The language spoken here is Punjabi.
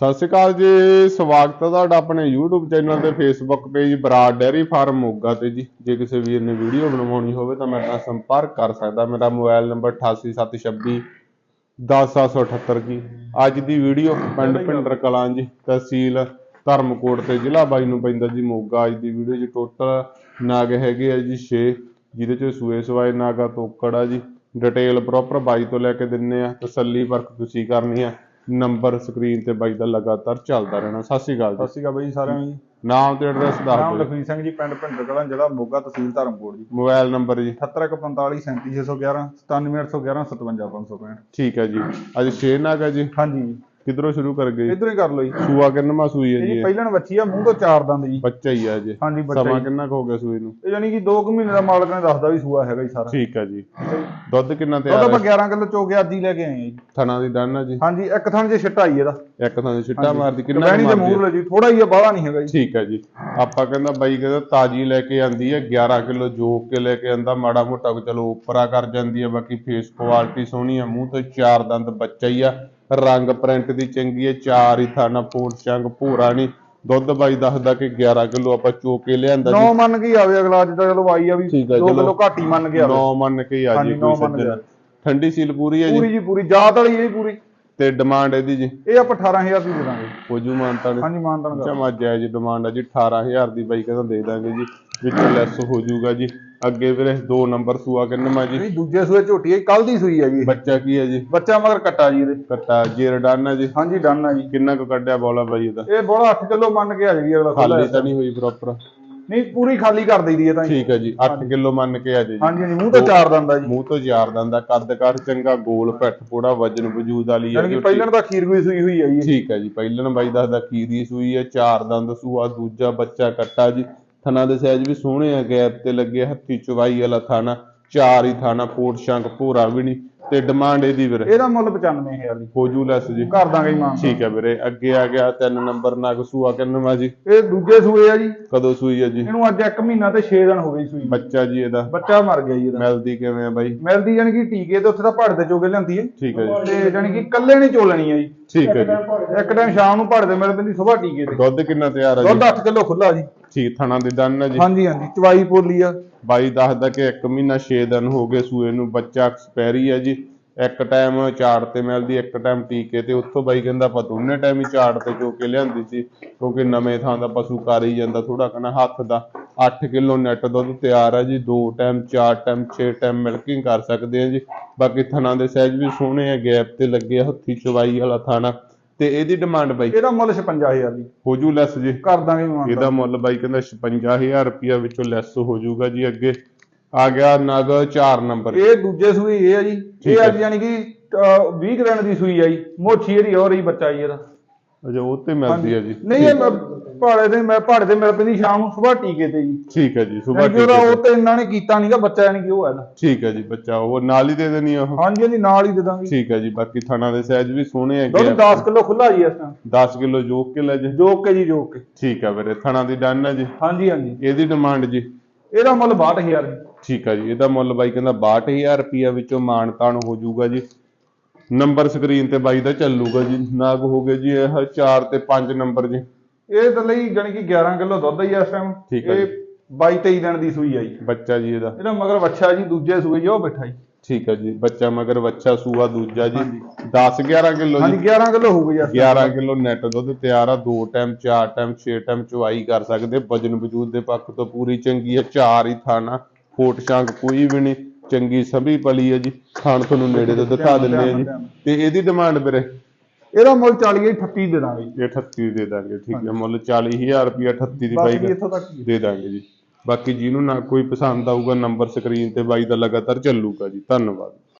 ਸਤਿ ਸ਼੍ਰੀ ਅਕਾਲ ਜੀ, ਸਵਾਗਤ ਹੈ ਤੁਹਾਡਾ ਆਪਣੇ YouTube ਚੈਨਲ ਤੇ Facebook page Brar dairy farm Moga ਤੇ ਜੀ। ਜੇ ਕਿਸੇ ਵੀਰ ਨੇ ਵੀਡੀਓ ਬਣਵਾਉਣੀ ਹੋਵੇ ਤਾਂ ਮੇਰੇ ਨਾਲ ਸੰਪਰਕ ਕਰ ਸਕਦਾ। ਮੇਰਾ ਮੋਬਾਈਲ ਨੰਬਰ 8876 10778 ਜੀ। ਅੱਜ ਦੀ ਵੀਡੀਓ ਪਿੰਡ ਭਿੰਡਰ ਕਲਾਂ ਜੀ, ਤਹਿਸੀਲ ਧਰਮਕੋਟ ਤੇ ਜ਼ਿਲ੍ਹਾ ਬਾਈ ਨੂੰ ਪੈਂਦਾ ਜੀ ਮੋਗਾ। ਅੱਜ ਦੀ ਵੀਡੀਓ 'ਚ ਟੋਟਲ ਨਾਗ ਹੈਗੇ ਆ ਜੀ 6 ਜਿਹਦੇ 'ਚ ਸੂਏ ਸਵਾਏ, ਨਾਗਾ ਤੋਕੜ ਆ ਜੀ। ਡਿਟੇਲ ਪ੍ਰੋਪਰ ਬਾਈ ਤੋਂ ਲੈ ਕੇ ਦਿੰਨੇ ਆ। ਤਸੱਲੀ ਵਰਕ ਤੁਸੀਂ ਕਰਨੀ ਆ। ਨੰਬਰ ਸਕਰੀਨ ਤੇ ਬਾਈ ਦਾ ਲਗਾਤਾਰ ਚੱਲਦਾ ਰਹਿਣਾ। ਸਤਿ ਸ਼੍ਰੀ ਅਕਾਲ ਸਤਿ ਜੀ ਸ਼੍ਰੀ ਅਕਾਲ ਬਾਈ ਜੀ ਸਾਰਿਆਂ ਨੂੰ। ਜੀ ਨਾਮ ਤੇ ਐਡਰੈਸ ਦੱਸ ਨਾਮ ਦਿਓ। ਲਖਵੀਰ ਸਿੰਘ ਜੀ ਪਿੰਡ ਭਿੰਡਰ ਕਲਾਂ ਜ਼ਿਲ੍ਹਾ ਮੋਗਾ ਤਹਿਸੀਲ ਧਰਮਕੋਟ ਜੀ। ਮੋਬਾਈਲ ਨੰਬਰ ਜੀ। 7145 37611 97811 57565 ਠੀਕ ਹੈ ਜੀ। ਅੱਜ ਛੇ ਨਾਗ ਹੈ ਜੀ। ਹਾਂਜੀ। ਕਿਧਰੋਂ ਸ਼ੁਰੂ ਕਰ ਗਏ ਇਧਰੋਂ ਹੀ ਕਰ ਲਓ ਜੀ। ਸੂਆ ਕਿੰਨਵਾਂ ਸੂਈ ਹੈ ਜੀ ਇਹ? ਪਹਿਲਾਂ ਬੱਚੀ ਆ ਮੂੰਹ ਤੋਂ ਚਾਰ ਦੰਦ ਜੀ। ਬੱਚਾ ਹੀ ਹੈ ਜੀ ਹਾਂਜੀ ਬੱਚਾ ਸਮਾਂ। ਕਿੰਨਾ ਹੋ ਗਿਆ ਸੂਈ ਨੂੰ? ਇਹ ਯਾਨੀ ਕਿ 2 ਕੁ ਮਹੀਨੇ ਦਾ ਮਾਲਕ ਨੇ ਦੱਸਦਾ ਵੀ ਸੂਆ ਹੈਗਾ ਜੀ ਸਾਰਾ। ਠੀਕ ਹੈ ਜੀ। ਦੁੱਧ ਕਿੰਨਾ ਤਿਆਰ ਤਾਂ ਆਪਾਂ ਹੈ 11 ਕਿਲੋ ਚੋ ਕੇ ਅੱਜ ਹੀ ਲੈ ਕੇ ਆਏ ਆ ਜੀ। ਥਣਾ ਦੀ ਡਨ ਹੈ ਜੀ। ਹਾਂਜੀ ਇੱਕ ਥਣ ਜੇ ਛਿੱਟਾ ਹੀ ਇਹਦਾ। ਇੱਕ ਥਾਂ ਦੀ ਛਿੱਟਾ ਮਾਰਦੀ ਕਿੰਨਾ ਮਾਰਦੀ ਹੈ? ਮੂਹਰੇ ਜੀ ਥੋੜਾ ਹੀ ਆ ਬਾਹਲਾ ਨਹੀਂ ਹੈਗਾ ਜੀ। ਠੀਕ ਹੈ ਜੀ। ਆਪਾਂ ਕਹਿੰਦਾ ਬਾਈ ਕਹਿੰਦਾ ਤਾਜੀ ਲੈ ਕੇ ਆਂਦੀ ਹੈ 11 ਕਿਲੋ ਜੋਕ ਕੇ ਲੈ ਕੇ ਆਂਦਾ ਮਾੜਾ ਮੋਟਾ ਚਲੋ ਉਪਰਾ ਕਰ ਜਾਂਦੀ ਹੈ ਬਾਕੀ ਫੇਸ ਕੁਆਲਿਟੀ ਸੋਹਣੀ ਆ ਮੂੰਹ ਤੋਂ ਚਾਰ ਦੰਦ ਬੱਚਾ ਹੀ ਆ। ਰੰਗ ਪ੍ਰਿੰਟ ਦੀ ਚੰਗੀ ਹੈ ਚਾਰ ਹੀ ਥਾਣਾ ਪੋਟ ਚੰਗ ਭੂਰਾ ਨਹੀਂ। ਦੁੱਧ ਬਾਈ ਦੱਸਦਾ ਕਿ 11 ਕਿਲੋ ਆਪਾਂ ਚੋ ਕੇ ਲਿਆਂਦਾ ਜੀ। ਨੌ ਮੰਨ ਕੇ ਹੀ ਆਵੇ ਅਗਲਾ ਅੱਜ ਤਾਂ ਚਲੋ ਆਈ ਆ ਵੀ ਠੀਕ ਆ, 2 ਚਲੋ। ਕਿਲੋ ਘੱਟ ਹੀ ਮੰਨ ਕੇ ਆਵੇ। ਨੌ ਮੰਨ ਕੇ ਹੀ ਆ ਜੀ ਕੋਈ ਨੌ ਸੱਜਣ ਆ। ਠੰਡੀ ਸੀਲ ਪੂਰੀ ਹੈ ਪੂਰੀ ਜੀ ਜੀ ਪੂਰੀ। ਜਾਤ ਵਾਲੀ ਇਹ ਪੂਰੀ। ਤੇ ਡਿਮਾਂਡ ਇਹਦੀ ਜੀ? ਇਹ ਆਪਾਂ 18000 ਦੀ ਦੇ ਦਾਂਗੇ। ਹੋਜੂ ਮਾਨਤਾ ਨੇ ਹਾਂਜੀ ਮਾਨਦਾਨ ਕਰ ਜਮਾ ਜਾਇਜ਼ ਡਿਮਾਂਡ ਹੈ ਜੀ 18000 ਦੀ ਬਾਈ ਕਹਿੰਦਾ ਦੇ ਦਾਂਗੇ ਜੀ। ਵਿੱਚੋਂ ਲੈਸ ਹੋ ਜਾਊਗਾ ਜੀ। ਅੱਗੇ ਵੀਰੇ ਦੋ ਨੰਬਰ ਸੂਆ ਕਿੰਨਵਾ ਜੀ? ਇਹ ਦੂਜੇ ਸੂਏ ਝੋਟੀ ਹੈ ਕੱਲ ਦੀ ਸੂਈ ਹੈ ਜੀ। ਬੱਚਾ ਕੀ ਹੈ ਜੀ? ਬੱਚਾ ਮਗਰ ਕੱਟਾ ਜੀ ਇਹਦੇ। ਕੱਟਾ ਜੇਰਡਾਨ ਹੈ ਜੀ? ਹਾਂਜੀ ਡਨ ਜੀ। ਕਿੰਨਾ ਕੁ ਕੱਢਿਆ ਬੋਲਾ ਬਾਈ ਇਹਦਾ? ਇਹ ਬੋਲਾ 8 ਕਿਲੋ ਮੰਨ ਕੇ ਆ ਜਾਏਗੀ ਅਗਲਾ ਖੁੱਲਾ ਖਾਲੀ ਤਾਂ ਨਹੀਂ ਹੋਈ ਪ੍ਰੋਪਰ ਨਹੀਂ ਪੂਰੀ ਖਾਲੀ ਕਰ ਦਈਦੀ ਹੈ ਤਾਂ ਜੀ। ਠੀਕ ਹੈ ਜੀ 8 ਕਿਲੋ ਮੰਨ ਕੇ ਆ ਜੇ ਜੀ ਹਾਂਜੀ ਹਾਂਜੀ ਮੂੰਹ ਤੋਂ ਚਾਰ ਦੰਦਾ ਜੀ। ਮੂੰਹ ਤੋਂ ਯਾਰ ਦੰਦਾ ਕੱਦ ਕਰ ਚੰਗਾ ਗੋਲ ਪਿੱਠ ਪੋੜਾ ਵਜਨ ਵਜੂਦ ਵਾਲੀ ਹੈ ਯਾਨੀ ਕਿ ਝੋਟੀ। ਪਹਿਲਾਂ ਤਾਂ ਖੀਰ ਕੋਈ ਸੂਈ ਹੋਈ ਹੈ ਜੀ। ਠੀਕ ਹੈ ਜੀ ਪਹਿਲਣ ਬਾਈ ਦੱਸਦਾ ਕੀਰੀ ਸੂਈ ਹੈ ਚਾਰ ਦੰਦ ਸੂਆ ਦੂਜਾ ਬੱਚਾ ਕੱਟਾ ਜੀ। ਥਣਾ ਦੇ ਸਹਿਜ ਵੀ ਸੋਹਣੇ ਆ, ਗੈਪ ਤੇ ਲੱਗੇ ਹੱਥੀ ਚਵਾਈ ਵਾਲਾ ਥਾਣਾ, ਚਾਰ ਹੀ ਥਾਣਾ ਪੋਟ ਸ਼ੰਕ ਭੂਰਾ ਵੀ ਨਹੀਂ। ਤੇ ਡਿਮਾਂਡ ਇਹਦੀ ਵੀਰੇ? ਇਹਦਾ ਮੁੱਲ 95000 ਦੀ ਹੋਜੂ ਲੈਸ ਜੀ ਕਰ ਦਾਂਗੇ ਜੀ ਮਾਨ ਠੀਕ ਹੈ ਵੀਰੇ ਅੱਗੇ ਆ ਗਿਆ ਤਿੰਨ ਨੰਬਰ ਨਗ ਸੂਆ ਕਿੰਨਵਾ ਜੀ? ਇਹ ਦੂਜੇ ਸੂਏ ਆ ਜੀ। ਕਦੋਂ ਸੂਈ ਹੈ ਜੀ? ਇਹਨੂੰ ਅੱਜ 1 ਮਹੀਨਾ ਤੇ 6 ਦਿਨ ਹੋ ਗਏ ਸੂਈ। ਬੱਚਾ ਜੀ ਇਹਦਾ। ਬੱਚਾ ਮਰ ਗਿਆ ਜੀ ਇਹਦਾ। ਮਿਲਦੀ ਕਿਵੇਂ ਆ ਬਾਈ? ਮਿਲਦੀ ਯਾਨੀ ਕਿ ਟੀਕੇ ਤੇ ਉੱਥੇ ਤਾਂ ਪੜ ਦੇ ਚੋਗੇ ਲਿਆਂਦੀ ਹੈ। ਠੀਕ ਹੈ ਜੀ। ਤੇ ਯਾਨੀ ਕਿ ਕੱਲੇ ਨਹੀਂ ਚੋਲਣੀ ਆ ਜੀ। ਠੀਕ ਹੈ ਜੀ। ਇੱਕ ਟਾਈਮ ਸ਼ਾਮ ਨੂੰ ਪੜ ਦੇ ਮਿਲ ਪੈਂਦੀ ਸਵੇਰ ਟੀਕੇ ਤੇ। ਦੁੱਧ ਕਿੰਨਾ ਤਿਆਰ ਹੈ ਦੁੱਧ ਜੀ 8 ਕਿਲੋ ਖੁੱਲਾ ਜੀ। ਠੀਕ ਥਣਾ ਦੇ ਦੰਨ ਹੈ ਜੀ। ਹਾਂਜੀ ਹਾਂਜੀ। ਚਵਾਈ ਪੋਲੀ ਆ। ਬਾਈ ਦੱਸਦਾ ਕਿ 1 ਮਹੀਨਾ 6 ਦਿਨ ਹੋ ਗਏ ਸੂਏ ਨੂੰ ਬੱਚਾ ਐਕਸਪੈਰੀ ਹੈ ਜੀ। ਇੱਕ ਟਾਈਮ ਝਾੜ ਤੇ ਮਿਲਦੀ ਇੱਕ ਟਾਈਮ ਟੀਕੇ ਤੇ। ਉੱਥੋਂ ਬਾਈ ਕਹਿੰਦਾ ਆਪਾਂ ਦੋਨੇ ਟਾਈਮ ਹੀ ਝਾੜ ਤੇ ਚੋ ਕੇ ਲਿਆਂਦੀ ਸੀ ਕਿਉਂਕਿ ਨਵੇਂ ਥਾਂ ਦਾ ਪਸ਼ੂ ਕਰ ਹੀ ਜਾਂਦਾ ਥੋੜਾ ਕਨਾ ਹੱਥ ਦਾ। 8 ਕਿਲੋ ਨੈਟ ਦੁੱਧ ਤਿਆਰ ਹੈ ਜੀ ਦੋ ਟਾਈਮ ਚਾਰ ਟਾਈਮ 6 ਟਾਈਮ ਮਿਲਕਿੰਗ ਕਰ ਸਕਦੇ ਆ ਜੀ। ਬਾਕੀ ਥਣਾ ਦੇ ਸਾਈਜ਼ ਵੀ ਸੋਹਣੇ ਆ ਗੈਪ ਤੇ ਲੱਗੇ ਆ, ਹੱਥੀ ਚਵਾਈ ਵਾਲਾ ਥਾਣਾ। ਤੇ ਇਹਦੀ ਡਿਮਾਂਡ ਬਾਈ? ਇਹਦਾ ਮੁੱਲ 56000 ਜੀ। ਹੋਜੂ ਲੈਸ ਜੀ। ਕਰ ਦਾਂਗੇ ਇਹਦਾ ਮੁੱਲ ਬਾਈ ਕਹਿੰਦਾ 55000 ਰੁਪਇਆ ਵਿੱਚੋਂ ਲੈਸ ਹੋ ਜਾਊਗਾ ਜੀ ਅੱਗੇ। ਆ ਗਿਆ ਨਗ 4 ਨੰਬਰ। ਇਹ ਦੂਜੇ ਸੂਈ ਇਹ ਆ ਜੀ। ਠੀਕ ਇਹ ਹੈ। ਅੱਜ ਯਾਨੀ ਕਿ 20 ਕੁ ਦਿਨ ਦੀ ਸੂਈ ਆ ਜੀ। ਮੋਛੀ ਇਹਦੀ ਹੋ ਰਹੀ ਬੱਚਾ ਜੀ ਇਹਦਾ। ਅਜਾ ਉਹ ਤੇ ਮਿਲਦੀ ਹੈ ਜੀ। ਨਹੀਂ ਇਹ ਮੈਂ ਪਹਾੜੇ ਤੇ ਮੈਂ ਪਹਾੜੇ ਤੇ ਮਿਲ ਪੈਂਦੀ ਸ਼ਾਮ ਨੂੰ ਸਵੇਰ ਟੀਕੇ ਤੇ ਜੀ। ਠੀਕ ਹੈ ਜੀ ਸਵੇਰ ਯਾਨੀ ਕਿ ਉਹਦਾ ਉਹ ਤੇ ਇਹਨਾਂ ਨੇ ਕੀਤਾ ਨਹੀਂਗਾ ਬੱਚਾ ਯਾਨੀ ਕਿ ਉਹ ਹੈ ਨਾ। ਠੀਕ ਹੈ ਜੀ ਬੱਚਾ ਉਹ ਨਾਲ ਹੀ ਦੇ ਦੇਣੀ ਆ ਉਹ। ਹਾਂਜੀ ਹਾਂਜੀ ਨਾਲ ਹੀ ਦੇ ਦਾਂਗੇ। ਠੀਕ ਹੈ ਜੀ ਬਾਕੀ ਥਣਾ ਦੇ ਸਾਈਜ਼ ਵੀ ਸੋਹਣੇ ਹੈਗੇ ਦੁੱਧ ਆ 10 ਕਿਲੋ ਖੁੱਲਾ ਜੀ ਇਸ ਟਾਈਮ 10 ਕਿਲੋ ਜੋਕ ਕੇ ਲੈ ਜੇ। ਜੋਕ ਕੇ ਜੀ ਜੋਕ ਕੇ। ਠੀਕ ਹੈ ਵੀਰੇ ਥਣਾ ਦੀ ਡਨ ਹੈ ਜੀ। ਹਾਂਜੀ ਹਾਂਜੀ। ਇਹਦੀ ਡਿਮਾਂਡ ਜੀ। ਇਹਦਾ ਮੁੱਲ 62000 ਜੀ ਠੀਕ ਹੈ ਜੀ ਇਹਦਾ ਮੁੱਲ ਬਾਈ ਕਹਿੰਦਾ 62000 ਰੁਪਇਆ ਵਿੱਚੋਂ ਮਾਣ ਤਾਣ ਹੋ ਜਾਊਗਾ ਜੀ। ਨੰਬਰ ਸਕਰੀਨ ਤੇ ਬਾਈ ਦਾ ਚੱਲੂਗਾ ਜੀ ਨਾਗ ਹੋ ਗਏ ਜੀ ਇਹ 4 ਤੇ 5 ਨੰਬਰ ਜੀ। ਇਹ ਤਾਂ ਲਈ ਜਾਣੀ ਕਿ 11 ਕਿਲੋ ਦੁੱਧ ਹੀ ਆ ਇਸ ਟਾਈਮ ਠੀਕ ਹੈ ਇਹ 22 23 ਦਿਨ ਦੀ ਸੂਈ ਆ ਜੀ। ਬੱਚਾ ਜੀ ਇਹਦਾ। ਇਹਦਾ ਮਗਰ ਵੱਛਾ ਜੀ ਦੂਜੇ ਸੂਏ ਜੀ ਬੈਠਾ ਜੀ। ਠੀਕ ਹੈ ਜੀ ਬੱਚਾ ਮਗਰ ਬੱਚਾ ਸੂਆ ਦੂਜਾ ਜੀ। 10 11 ਕਿਲੋ ਜੀ। 11 ਕਿਲੋ ਇਸ time। 11 ਕਿਲੋ ਨੈਟ ਦੁੱਧ ਤਿਆਰ ਆ ਦੋ ਟਾਈਮ ਚਾਰ ਟਾਈਮ 6 ਟਾਈਮ ਚੁਆਈ ਕਰ ਸਕਦੇ ਵਜਨ ਵਜੂਦ ਦੇ ਪੱਖ ਤੋਂ ਪੂਰੀ ਚੰਗੀ ਹੈ ਚਾਰ ਹੀ ਥਾਣਾ ਕੋਟ ਸ਼ਾਂਕ ਕੋਈ ਵੀ ਨਹੀਂ ਚੰਗੀ ਸੰਭੀ ਪਲੀ ਹੈ ਜੀ ਖਾਣ ਤੁਹਾਨੂੰ ਨੇੜੇ ਤੋਂ ਦਿਖਾ ਦਿੰਦੇ ਆ ਜੀ। ਤੇ ਇਹਦੀ ਡਿਮਾਂਡ ਵੀਰੇ? ਇਹਦਾ ਮੁੱਲ 40 ਹੈ 38 ਦੇ ਦਾਂਗੇ। ਜੀ। ਇਹ 38 ਦੇ ਦਾਂਗੇ ਠੀਕ ਹੈ ਮੁੱਲ 40000 ਰੁਪਇਆ 38 ਦੀ ਬਾਈ। ਦੇ ਦਾਂਗੇ ਜੀ। ਬਾਕੀ ਜਿਹਨੂੰ ਨਾ ਕੋਈ ਪਸੰਦ ਆਊਗਾ ਨੰਬਰ ਸਕਰੀਨ ਤੇ ਬਾਈ ਦਾ ਲਗਾਤਾਰ ਚੱਲੂਗਾ ਜੀ। ਧੰਨਵਾਦ।